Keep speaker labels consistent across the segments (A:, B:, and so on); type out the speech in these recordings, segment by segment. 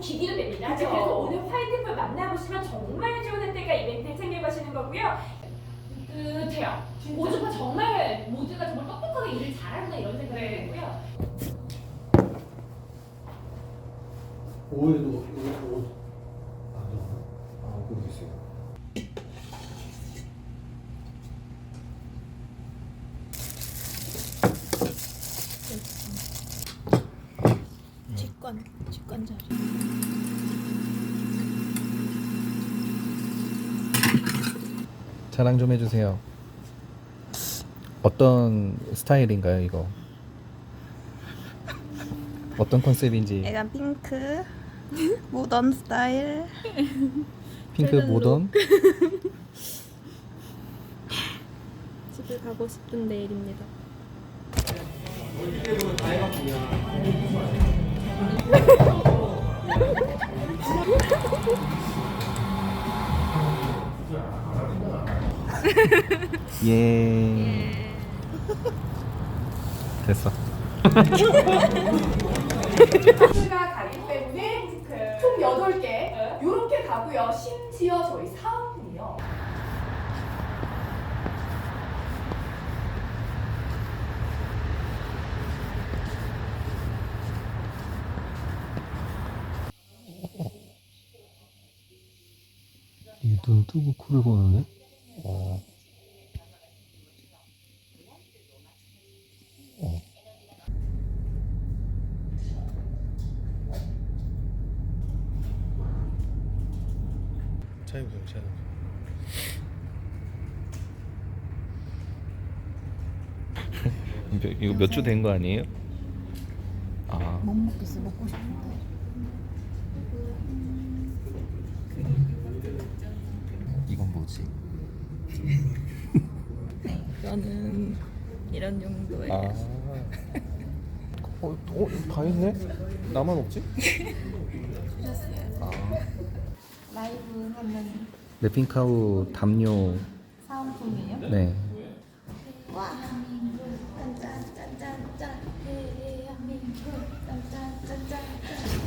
A: 기기도 됩니다.
B: 그죠.
A: 그래서 오늘 화이트풀 만나보시면 정말 좋은 혜택과 이벤트 챙겨가시는 거고요. 뜨뜻해요. 오죽하 정말 모두가 정말 똑똑하게 일을 잘하구나 이런 생각이
B: 네.
A: 들고요.
C: 오해도 옷. 아, 저- 아, 모르겠어요.
D: 직관 직관 자리.
E: 자랑 좀 해주세요. 어떤 스타일인가요, 이거? 어떤 컨셉인지
D: 약간 핑크 모던 스타일.
E: 핑크 모던?
D: 집에 가고 싶은 내일입니다.
E: 예. 됐어.
B: 가 가기 때문에 총 8개 이렇게 가고요. 심지어 저희 사은품이요.
C: 이게 눈 뜨고 코를 고는데? 어. 어. 차이 보세요, 차이
E: 이거 몇 주 된 거 아니에요? 아,
D: 못 먹겠어 먹고 싶은데.
E: 이건 뭐지?
D: 저는 이런 정도의
E: 아. 어, 어, 다 했네? 나만 없지? 아.
D: 라이브 하는
E: 랩핑카우 담요
D: 사은품이에요.
E: 네.
D: 와. 짠짠짠짠짠 대한민국 짠짠짠짠.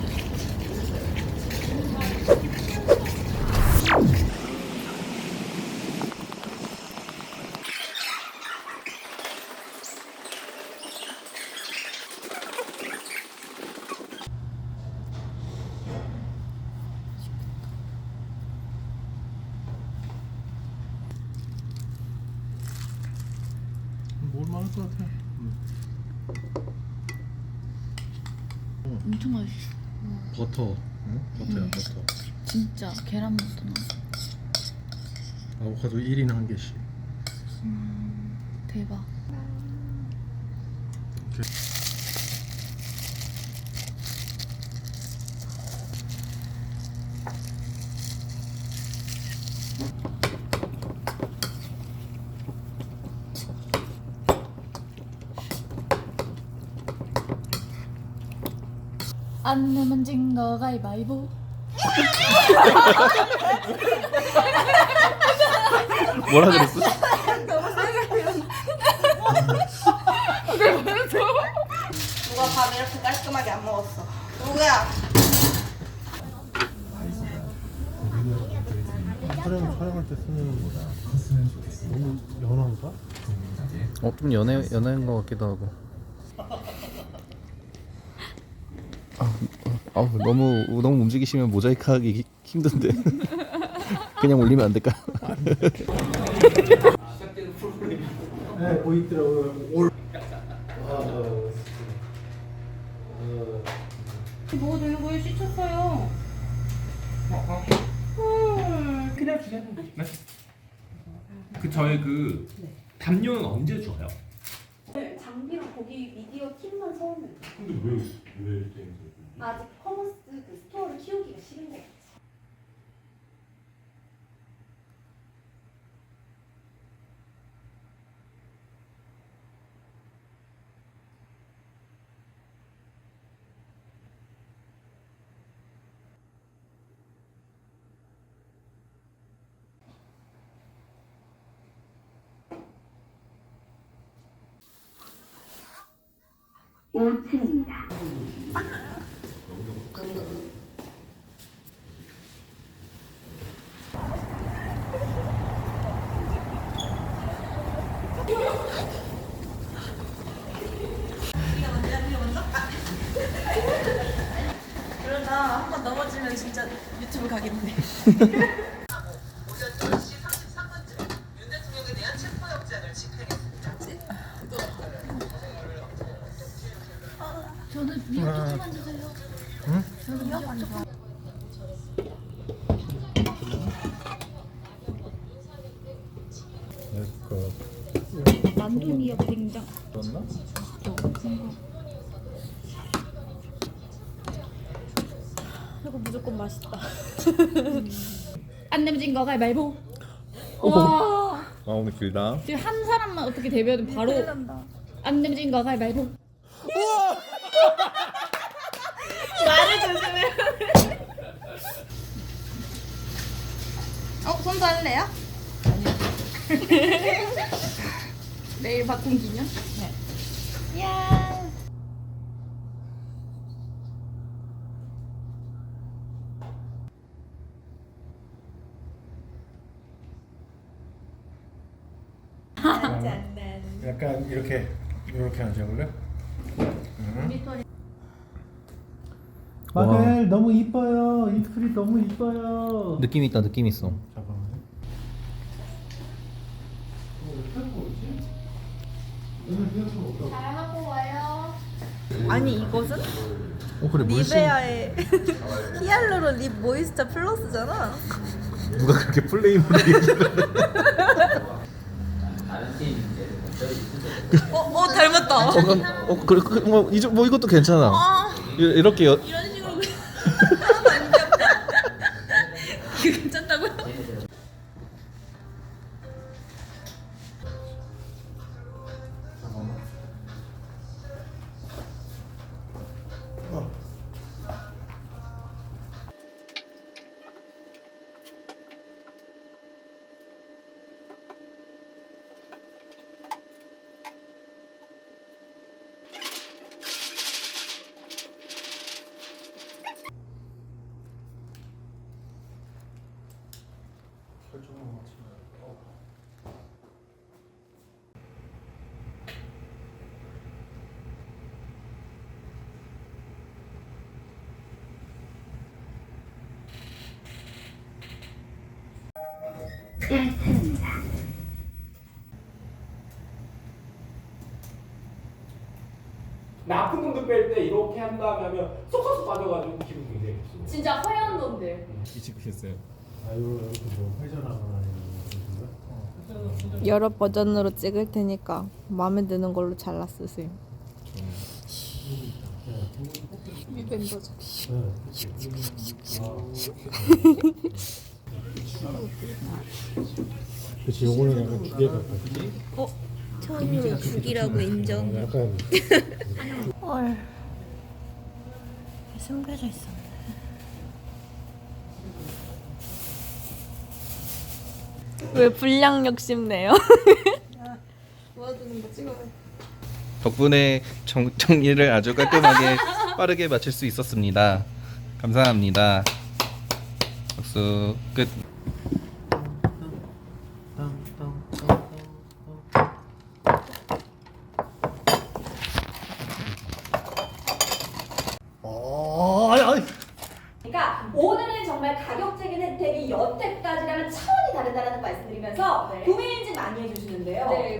C: 것 같아.
D: 엄청 맛있어.
C: 버터. 응? 버터야,
D: 음.
C: 버터.
D: 진짜 계란부터 나.
C: 아보카도 1인 한 개씩.
D: 대박. 안 내면 진거 가위바위보.
E: 뭐라 그랬어?
F: 누가 밥을 이렇게 깔끔하게 안 먹었어? 누구야?
C: 촬영, 촬영할 때 쓰는 너무 연한가?
E: 어, 좀 연해 연한 것 같기도 하고. 어, 아, 너무 너무 움직이시면 모자이크 하기 히- 힘든데. 그냥 올리면 안 될까?
C: 네, 보이더라고요. 올.
F: 뭐 되는 거예요? 씻었어요.
G: 그냥 주세요. 네. 그 저희 그 담요는 언제 줘요?
B: 장비랑 거기 미디어 팀만 서울면
G: 근데 왜왜
B: 아직 싫은 거
F: 같지. 오층입니다
D: 저는 미역국 좀만 주세요. 저는 미역국 좀.
C: 내거
D: 만두 미역 된장.
C: 넣었나?
D: 이거 무조건 맛있다. 안 내면 거 가위바위보. 와.
E: 아 오늘 길다.
D: 지금 한 사람만 어떻게 대변은 바로 안 내면 거 가위바위보.
F: 어, 손도 할래요? 내일 바꾼 기념?
D: 야.
C: 약간 이렇게 이렇게 앉아볼래? 마벨 너무 이뻐요. 이 풀이 너무 이뻐요.
E: 느낌 있다 느낌 있어.
C: 잠깐만.
F: 아니 이것은
E: 어 그래 물씬
F: 니베아의 히알루론 립 모이스처 플러스잖아.
E: 누가 그렇게 플레임으로 얘기를
F: 어, 어 닮았다.
E: 어, 어 그래 그, 뭐, 이제, 뭐 이것도 괜찮아. 이- 이렇게 여,
F: 이런 나
G: 아픈 놈들 뺄때 이렇게 한 다음에 하면 쏙쏙 빠져가지고 기분 굉장히 좋습니다.
A: 진짜 허연 놈들.
E: 이직했어요.
C: 아유 이렇게 뭐 회전하거나 이런 거.
F: 여러 버전으로 찍을 테니까 마음에 드는 걸로 잘라 쓰세요.
C: 그치 요거는 약간 기계 같거든.
F: 처음으로 죽이라고 인정.
C: 약간
F: 헐. 숨겨져 있어. 왜 불량 욕심내요?
E: 덕분에 정, 정리를 아주 깔끔하게 빠르게 마칠 수 있었습니다. 감사합니다. 박수 끝.
C: 어, 아이, 아이.
B: 그러니까 정말 가격적인 혜택이 여태까지랑은 차원이 다르다는 말씀드리면서 구매 인증 많이 해주시는데요.
A: 네.